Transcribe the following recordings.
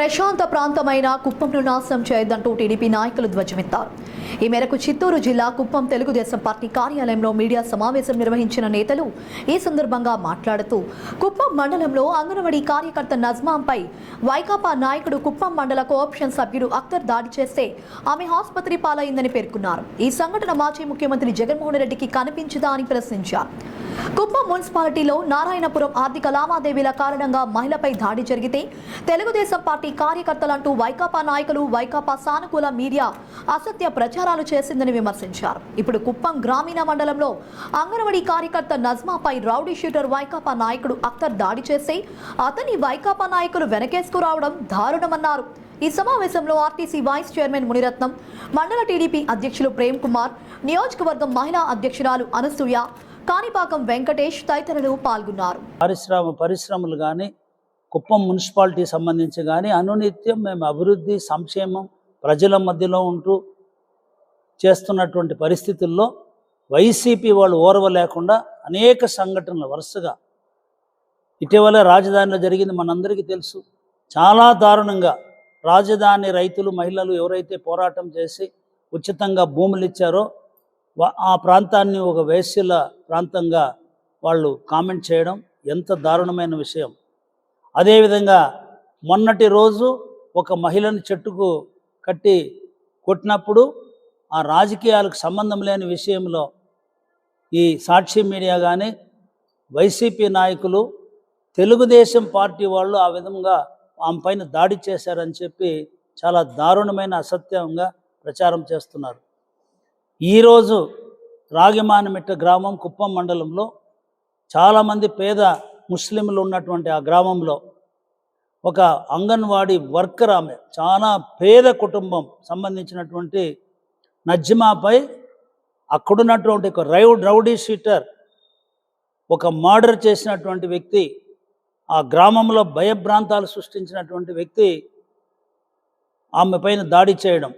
ప్రశాంత ప్రాంతమైన కుప్పంను నాశనం చేయొద్దంటూ టీడీపీ నాయకులు ధ్వజమెత్తారు. ఈ మేరకు చిత్తూరు జిల్లా కుప్పం తెలుగుదేశం పార్టీ కార్యాలయంలో మీడియా సమావేశం నిర్వహించిన నేతలు ఈ సందర్భంగా మాట్లాడుతూ కుప్పం మండలంలో అంగన్వాడీ కార్యకర్త నజ్మాంపై వైకాపా నాయకుడు కుప్పం మండల కోఆప్షన్ సభ్యుడు అక్తర్ దాడి చేస్తే ఆమె ఆసుపత్రి పాలైందని పేర్కొన్నారు. ఈ సంఘటన మాజీ ముఖ్యమంత్రి జగన్మోహన్ రెడ్డికి కనిపించదా అని ప్రశ్నించారు. కుప్పం మున్సిపాలిటీలో నారాయణపురం ఆర్థిక లావాదేవీల కారణంగా మహిళపై దాడి జరిగితే తెలుగుదేశం పార్టీ కార్యకర్తలంటూ వైకాపా నాయకులు వైకాపా సానుకూల మీడియా అసత్య ప్రచారాలు చేసిందని విమర్శించారు. ఇప్పుడు కుప్పం గ్రామీణ మండలంలో అంగన్వాడీ కార్యకర్త నజ్మాపై రౌడీ షూటర్ వైకాపా నాయకుడు అఖ్తర్ దాడి చేసి అతని వైకాపా నాయకులు వెనకేసుకురావడం దారుణమన్నారు. ఈ సమావేశంలో ఆర్టీసీ వైస్ చైర్మన్ మునిరత్నం మండల టీడీపీ అధ్యక్షులు ప్రేమ్ కుమార్ నియోజకవర్గం మహిళా అధ్యక్షురాలు అనసూయ కాణిపాకం వెంకటేష్ తదితరులు పాల్గొన్నారు. పరిశ్రమ పరిశ్రమలు కానీ కుప్పం మున్సిపాలిటీ సంబంధించి కానీ అనునిత్యం మేము అభివృద్ధి సంక్షేమం ప్రజల మధ్యలో ఉంటూ చేస్తున్నటువంటి పరిస్థితుల్లో వైసీపీ వాళ్ళు ఓర్వ లేకుండా అనేక సంఘటనలు వరుసగా ఇటీవల రాజధానిలో జరిగింది మనందరికీ తెలుసు. చాలా దారుణంగా రాజధాని రైతులు మహిళలు ఎవరైతే పోరాటం చేసి ఉచితంగా భూములు ఇచ్చారో ఆ ప్రాంతాన్ని ఒక వేశ్యల ప్రాంతంగా వాళ్ళు కామెంట్ చేయడం ఎంత దారుణమైన విషయం. అదేవిధంగా మొన్నటి రోజు ఒక మహిళను చెట్టుకు కట్టి కొట్టినప్పుడు ఆ రాజకీయాలకు సంబంధం లేని విషయంలో ఈ సాక్షి మీడియా కానీ వైసీపీ నాయకులు తెలుగుదేశం పార్టీ వాళ్ళు ఆ విధంగా ఆమె పైన దాడి చేశారని చెప్పి చాలా దారుణమైన అసత్యంగా ప్రచారం చేస్తున్నారు. ఈరోజు రాగిమానమిట్ట గ్రామం కుప్పం మండలంలో చాలామంది పేద ముస్లింలు ఉన్నటువంటి ఆ గ్రామంలో ఒక అంగన్వాడీ వర్కర్ ఆమె చాలా పేద కుటుంబం సంబంధించినటువంటి నజ్జిమాపై అక్కడున్నటువంటి ఒక రౌ రౌడీ షీటర్ ఒక మర్డర్ చేసినటువంటి వ్యక్తి ఆ గ్రామంలో భయభ్రాంతాలు సృష్టించినటువంటి వ్యక్తి ఆమె పైన దాడి చేయడం.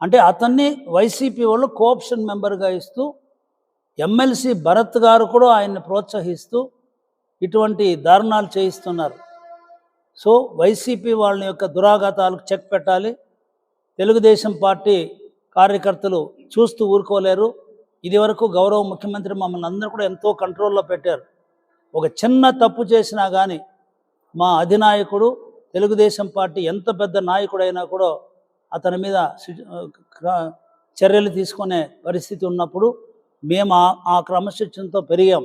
అంటే అతన్ని వైసీపీ వాళ్ళు కోఆప్షన్ మెంబర్గా ఇస్తూ ఎమ్మెల్సీ భరత్ గారు కూడా ఆయన్ని ప్రోత్సహిస్తూ ఇటువంటి దారుణాలు చేయిస్తున్నారు. సో వైసీపీ వాళ్ళ యొక్క దురాఘాతాలకు చెక్ పెట్టాలి. తెలుగుదేశం పార్టీ కార్యకర్తలు చూస్తూ ఊరుకోలేరు. ఇదివరకు గౌరవ ముఖ్యమంత్రి మమ్మల్ని అందరూ కూడా ఎంతో కంట్రోల్లో పెట్టారు. ఒక చిన్న తప్పు చేసినా కానీ మా అధినాయకుడు తెలుగుదేశం పార్టీ ఎంత పెద్ద నాయకుడైనా కూడా అతని మీద చర్యలు తీసుకునే పరిస్థితి ఉన్నప్పుడు మేము ఆ ఆ క్రమశిక్షణతో పెరిగాం.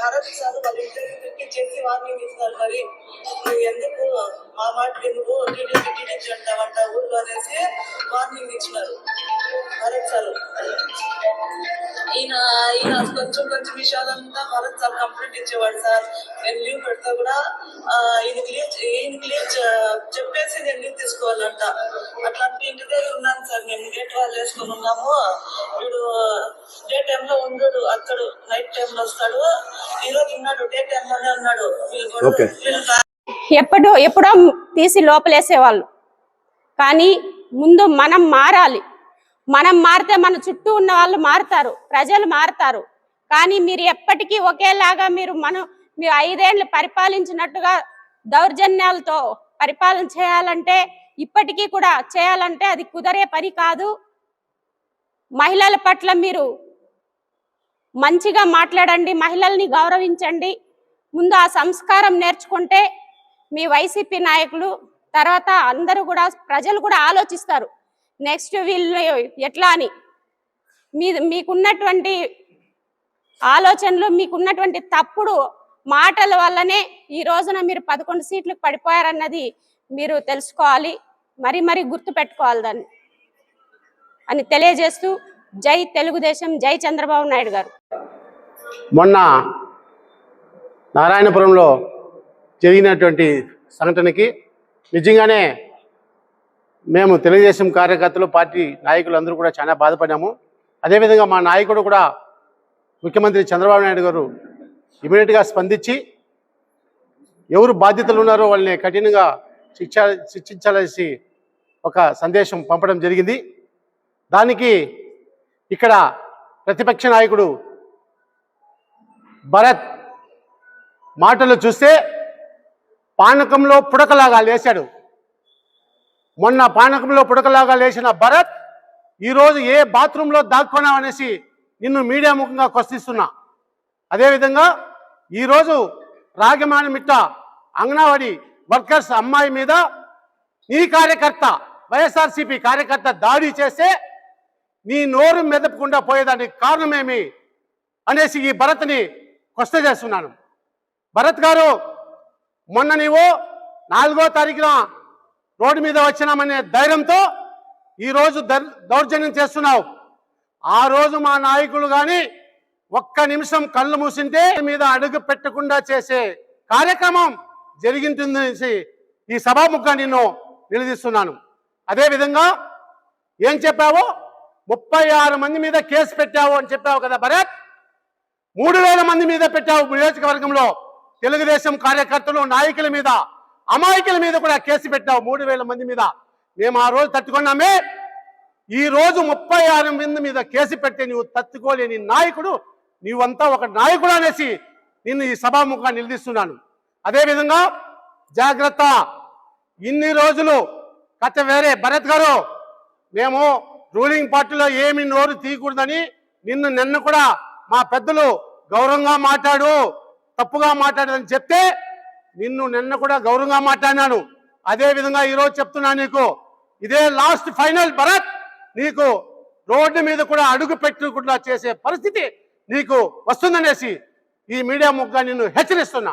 భారత్ సార్ వాళ్ళ ఇంటర్వ్యూ పెట్టి చేసి వార్నింగ్ ఇస్తున్నారు. మరి నువ్వు ఎందుకు మా మాట ఎందుకు టీడీపీ టీడీపీ అంటావంట ఊర్లో అనేసి వార్నింగ్ ఇచ్చినారు. భరత్ సార్ ఈయన ఈయన కొంచెం కొంచెం విషయాలంతా భరత్ సార్ కంప్లైంట్ ఇచ్చేవాడు సార్. నేను లీవ్ పెడితే కూడా లీవ్ ఈయనకి లీవ్ చె- చెప్పేసి నేను లీవ్ తీసుకోవాలంట. అట్లాంటి ఇంటి దగ్గర ఉన్నాను సార్. మేము గేట్ వాళ్ళు వేసుకొని ఉన్నాము. వీడు డే టైంలో ఉండడు. అతడు నైట్ టైంలో వస్తాడు. ఈ రోజు ఉన్నాడు. డే టైంలోనే ఉన్నాడు. వీళ్ళు. వీళ్ళు ఎప్పుడో ఎప్పుడో తీసి లోపలేసేవాళ్ళు. కానీ ముందు మనం మారాలి. మనం మారితే మన చుట్టూ ఉన్న వాళ్ళు మారుతారు ప్రజలు మారుతారు. కానీ మీరు ఎప్పటికీ ఒకేలాగా మీరు మనం మీరు ఐదేళ్ళు పరిపాలించినట్టుగా దౌర్జన్యాలతో పరిపాలన చేయాలంటే ఇప్పటికీ కూడా చేయాలంటే అది కుదరే పని కాదు. మహిళల పట్ల మీరు మంచిగా మాట్లాడండి మహిళల్ని గౌరవించండి. ముందు ఆ సంస్కారం నేర్చుకుంటే మీ వైసీపీ నాయకులు తర్వాత అందరూ కూడా ప్రజలు కూడా ఆలోచిస్తారు. నెక్స్ట్ వీళ్ళు ఎట్లా అని? మీ మీకున్నటువంటి ఆలోచనలు మీకున్నటువంటి తప్పుడు మాటల వల్లనే ఈ రోజున మీరు పదకొండు సీట్లకు పడిపోయారన్నది మీరు తెలుసుకోవాలి. మరి మరి గుర్తు పెట్టుకోవాలి దాన్ని. అని తెలియజేస్తూ జై తెలుగుదేశం జై చంద్రబాబు నాయుడు గారు. మొన్న నారాయణపురంలో జరిగినటువంటి సంఘటనకి నిజంగానే మేము తెలుగుదేశం కార్యకర్తలు పార్టీ నాయకులు అందరూ కూడా చాలా బాధపడ్డాము. అదేవిధంగా మా నాయకుడు కూడా ముఖ్యమంత్రి చంద్రబాబు నాయుడు గారు ఇమీడియట్గా స్పందించి ఎవరు బాధ్యతలు ఉన్నారో వాళ్ళని కఠినంగా శిక్ష శిక్షించాలని ఒక సందేశం పంపడం జరిగింది. దానికి ఇక్కడ ప్రతిపక్ష నాయకుడు భరత్ మాటలు చూస్తే పానకంలో పుడకలాగా లేశాడు. మొన్న పానకంలో పుడకలాగా లేచిన భరత్ ఈరోజు ఏ బాత్రూంలో దాక్కున్నావు అనేసి నిన్ను మీడియా ముఖంగా ప్రశ్నిస్తున్నా అదేవిధంగా ఈరోజు రాగమాని మిట్ట అంగన్వాడి వర్కర్స్ అమ్మాయి మీద నీ కార్యకర్త వైఎస్ఆర్సీపీ కార్యకర్త దాడి చేస్తే నీ నోరు మెదపకుండా పోయేదానికి కారణమేమి అనేసి ఈ భరత్ని క్వశ్చన్ చేస్తున్నాను. భరత్ గారు మొన్న నీవు నాలుగో తారీఖున రోడ్డు మీద వచ్చినామనే ధైర్యంతో ఈరోజు దౌర్జన్యం చేస్తున్నావు. ఆ రోజు మా నాయకులు కానీ ఒక్క నిమిషం కళ్ళు మూసింటే మీద అడుగు పెట్టకుండా చేసే కార్యక్రమం జరిగింటుందనేసి ఈ సభాముఖ నిన్ను నిలదీస్తున్నాను. అదేవిధంగా ఏం చెప్పావు? ముప్పై ఆరు మంది మీద కేసు పెట్టావు అని చెప్పావు కదా భరత్. మూడు వేల మంది మీద పెట్టావు నియోజకవర్గంలో తెలుగుదేశం కార్యకర్తలు నాయకుల మీద. అమాయకుల మీద కూడా కేసు పెట్టావు మూడు వేల మంది మీద. మేము ఆ రోజు తట్టుకున్నామే. ఈ రోజు ముప్పై ఆరు మంది మీద కేసు పెట్టి నువ్వు తట్టుకోలేని నాయకుడు నీవంతా ఒక నాయకుడు అనేసి నిన్ను ఈ సభాముఖంగా నిలదీస్తున్నాను. అదేవిధంగా జాగ్రత్త. ఇన్ని రోజులు కథ వేరే. భరత్ గారు మేము రూలింగ్ పార్టీలో ఏమి నోరు తీయకూడదని నిన్ను నిన్న కూడా మా పెద్దలు గౌరవంగా మాట్లాడు తప్పుగా మాట్లాడదని చెప్తే నిన్ను నిన్న కూడా గౌరవంగా మాట్లాడినాను. అదే విధంగా ఈరోజు చెప్తున్నా నీకు ఇదే లాస్ట్ ఫైనల్ భరత్ నీకు రోడ్డు మీద కూడా అడుగు పెట్టకుండా చేసే పరిస్థితి నీకు వస్తుందనేసి ఈ మీడియా ముగ్గా నిన్ను హెచ్చరిస్తున్నా.